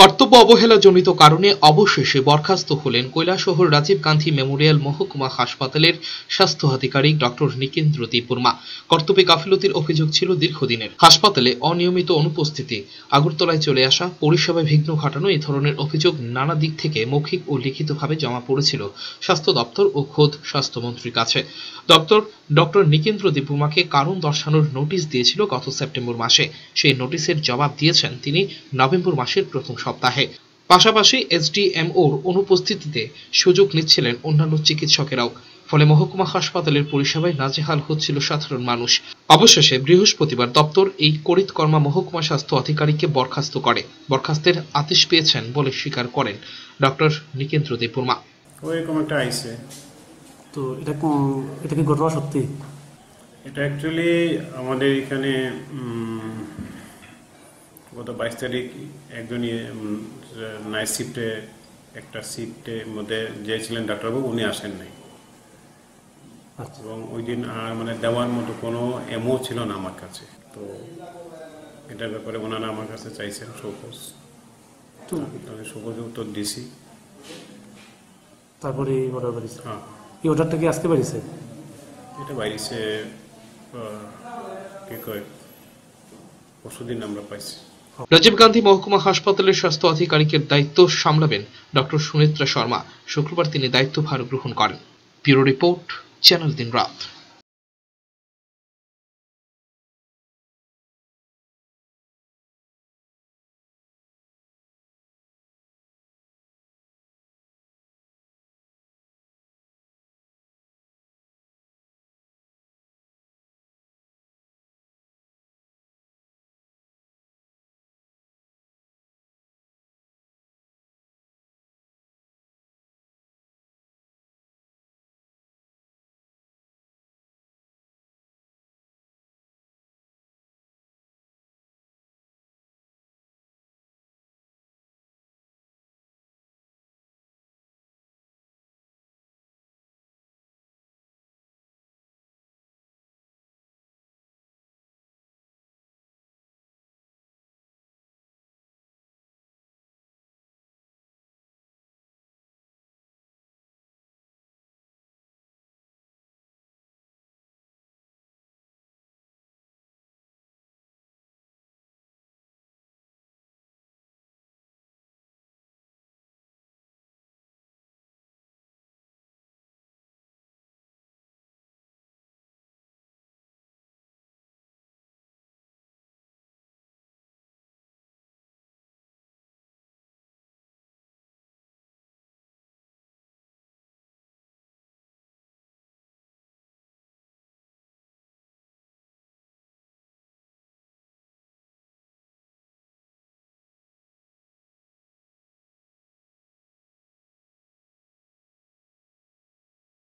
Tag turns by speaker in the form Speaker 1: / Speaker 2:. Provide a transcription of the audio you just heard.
Speaker 1: কর্তব্য অবহেলাজনিত কারণে অবশেষে বরখাস্ত হলেন কৈলাসহর রাজীব গান্ধী মেমোরিয়াল মহকুমা হাসপাতালের স্বাস্থ্য আধিকারিক ডক্টর নিকেন্দ্র দীপুর্মা। কর্তব্যে গাফিলতির অভিযোগ ছিল দীর্ঘদিনের। হাসপাতালে অনিয়মিত অনুপস্থিতি, আগরতলায় চলে আসা, পরিষেবায় বিঘ্ন ঘটানো এই ধরনের অভিযোগ নানা দিক থেকে মৌখিক ও লিখিতভাবে জমা পড়েছিল স্বাস্থ্য দপ্তর ও খোদ স্বাস্থ্যমন্ত্রীর কাছে। দপ্তর ডক্টর নিকেন্দ্র দীপুমাকে কারণ দর্শানোর নোটিশ দিয়েছিল গত সেপ্টেম্বর মাসে। সেই নোটিশের জবাব দিয়েছেন তিনি নভেম্বর মাসের প্রথম সপ্তাহে। পাশাপাশি এসডিএমওর অনুপস্থিতিতে সুযোগ নিচ্ছিলেন অন্যান্য চিকিৎসকেরাও। ফলে মহকুমা হাসপাতালের পরিষেবায় নাজেহাল হচ্ছিল সাধারণ মানুষ। অবশেষে বৃহস্পতিবার দপ্তর এই করিতকর্মা মহকুমা স্বাস্থ্য আধিকারিককে বরখাস্ত করে। বরখাস্তের আদেশ পেয়েছেন বলে স্বীকার করেন ডক্টর নিকেন্দ্র দেববর্মা।
Speaker 2: ওইরকম একটা আইসে।
Speaker 3: তো এটা কোন- এটা কি ঘটনা সত্যি?
Speaker 2: এটা অ্যাকচুয়ালি আমাদের এখানে গত বাইশ তারিখ একজনই নাইট শিফটে একটা শিফটের মধ্যে যে ছিলেন ডাক্তারবাবু উনি আসেন নাই।
Speaker 3: আচ্ছা।
Speaker 2: এবং ওই দিন আর মানে দেওয়ার মতো কোনো এমও ছিল না আমার কাছে। তো এটার ব্যাপারে ওনারা আমার কাছে চাইছেন শোকজ
Speaker 3: তো
Speaker 2: আমি শোকজ উত্তর দিছি।
Speaker 3: তারপরে এই অর্ডার
Speaker 2: হ্যাঁ।
Speaker 3: এই অর্ডারটা কি আজকে বেরিয়েছে
Speaker 2: এটা বাইরেছে কি কয় পরশুদিন আমরা পাইছি।
Speaker 1: রাজীব গান্ধী মহকুমা হাসপাতালের স্বাস্থ্য আধিকারিকের দায়িত্ব সামলাবেন ডক্টর সুনেত্রা শর্মা। শুক্রবার তিনি দায়িত্বভার গ্রহণ করেন। ব্যুরো রিপোর্ট, চ্যানেল দিন রাত